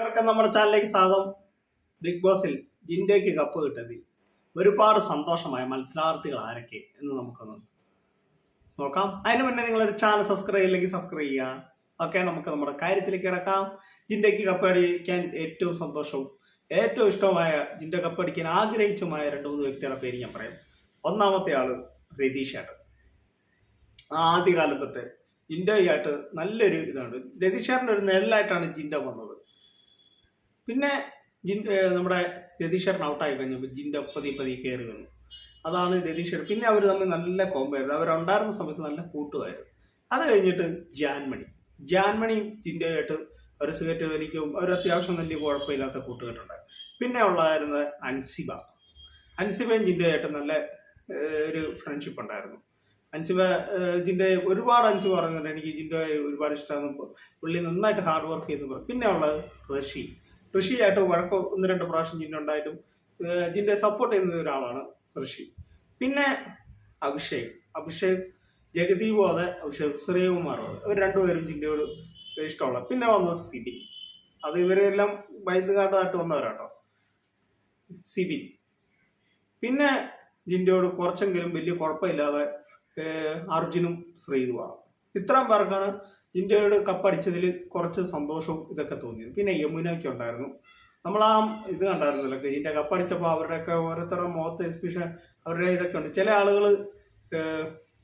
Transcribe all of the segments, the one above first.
എല്ലാവർക്കും നമ്മുടെ ചാനലിലേക്ക് സ്വാഗതം. ബിഗ് ബോസിൽ ജിൻഡേക്ക് കപ്പ് കിട്ടതിൽ ഒരുപാട് സന്തോഷമായ മത്സരാർത്ഥികൾ ആരൊക്കെ എന്ന് നമുക്കൊന്ന് നോക്കാം. അതിന് മുന്നേ നിങ്ങൾ നിങ്ങളൊരു ചാനൽ സബ്സ്ക്രൈബ് ചെയ്യില്ലെങ്കിൽ സബ്സ്ക്രൈബ് ചെയ്യുക. ഓക്കെ നമുക്ക് നമ്മുടെ കാര്യത്തിലേക്ക് കിടക്കാം. ജിൻഡേക്ക് കപ്പ് അടിക്കാൻ ഏറ്റവും സന്തോഷവും ഏറ്റവും ഇഷ്ടവുമായ ജിൻഡ കപ്പ് അടിക്കാൻ ആഗ്രഹിച്ചുമായ രണ്ടു മൂന്ന് വ്യക്തികളുടെ പേര് ഞാൻ പറയാം. ഒന്നാമത്തെ ആൾ രതീഷാണ് ആദ്യകാലം തൊട്ട് ജിൻഡോയായിട്ട് നല്ലൊരു ഇതാണ് രതീഷാറിന്റെ ഒരു നെല്ലായിട്ടാണ് ജിൻഡ വന്നത്. പിന്നെ ജിൻ നമ്മുടെ രതീഷേട്ടൻ ഔട്ടായി കഴിഞ്ഞപ്പോൾ ജിന്റെ പതി പതി കയറി വന്നു. അതാണ് രതീഷേട്ടൻ പിന്നെ അവർ തമ്മിൽ നല്ല കോമ്പായിരുന്നു അവരുണ്ടായിരുന്ന സമയത്ത് നല്ല കൂട്ടുമായിരുന്നു. അത് കഴിഞ്ഞിട്ട് ജാൻമണി. ജാൻമണിയും ജിന്റെയായിട്ട് അവർ സിഗരറ്റ് വലിക്കും. അവർ അത്യാവശ്യം വലിയ കുഴപ്പമില്ലാത്ത കൂട്ടുകെട്ടുണ്ടായിരുന്നു. പിന്നെ ഉള്ളതായിരുന്നത് അൻസിബ. അൻസിബയും ജിന്റെയായിട്ട് നല്ല ഒരു ഫ്രണ്ട്ഷിപ്പ് ഉണ്ടായിരുന്നു. അൻസിബ ജിന്റെ ഒരുപാട് അൻസിബ പറയുന്നുണ്ട്. എനിക്ക് ജിന്റെ ഒരുപാട് ഇഷ്ടമാണ് പുള്ളി നന്നായിട്ട് ഹാർഡ് വർക്ക് ചെയ്യുന്നു പിന്നെ ഉള്ളത് റഷി. ഋഷിയായിട്ട് വഴക്ക് ഒന്ന് രണ്ട് പ്രാവശ്യം ജിന്നുണ്ടായിട്ടും ജിന്റെ സപ്പോർട്ട് ചെയ്യുന്ന ഒരാളാണ് ഋഷി. പിന്നെ അഭിഷേക്. അഭിഷേക് ജഗദീപ് അതെ അഭിഷേക് ശ്രീകുമാർ അതെ. ഇവർ രണ്ടുപേരും ജിന്നയോട് ഇഷ്ടമുള്ള പിന്നെ വന്നത് സിബി. അത് ഇവരെല്ലാം വൈദ്യുതകാട്ടായിട്ട് വന്നവരാട്ടോ. സിബി. പിന്നെ ജിൻഡോട് കുറച്ചെങ്കിലും വലിയ കുഴപ്പമില്ലാതെ അർജുനും ശ്രീതുമാണ്. ഇത്രയും പേർക്കാണ് ഇന്ത്യയോട് കപ്പടിച്ചതിൽ കുറച്ച് സന്തോഷവും ഇതൊക്കെ തോന്നിയത്. പിന്നെ യമുനയ്ക്ക് ഉണ്ടായിരുന്നു. നമ്മൾ ആ ഇത് കണ്ടായിരുന്നല്ലോ ഇന്ത്യ കപ്പടിച്ചപ്പോൾ അവരുടെയൊക്കെ ഓരോരുത്തരുടെ മുഖത്ത് എക്സ്പിഷൻ അവരുടെ ഇതൊക്കെ ഉണ്ട്. ചില ആളുകൾ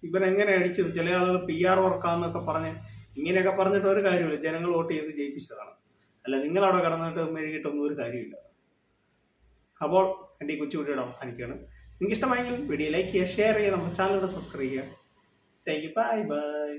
ഇവനെങ്ങനെ അടിച്ചത്? ചില ആളുകൾ പി ആർ വർക്കാന്നൊക്കെ പറഞ്ഞ് ഇങ്ങനെയൊക്കെ പറഞ്ഞിട്ട് ഒരു കാര്യമില്ല ജനങ്ങൾ വോട്ട് ചെയ്ത് ജയിപ്പിച്ചതാണ്. അല്ല നിങ്ങളവിടെ കടന്നിട്ട് മെഴുകിയിട്ടൊന്നും ഒരു കാര്യമില്ല അപ്പോൾ എന്റെ ഈ കൊച്ചുകുട്ടിയോട് അവസാനിക്കുകയാണ്. നിങ്ങൾക്ക് ഇഷ്ടമായെങ്കിൽ വീഡിയോ ലൈക്ക് ചെയ്യുക ഷെയർ ചെയ്യുക നമ്മുടെ ചാനലിലൂടെ സബ്സ്ക്രൈബ് ചെയ്യുക. Thank you bye bye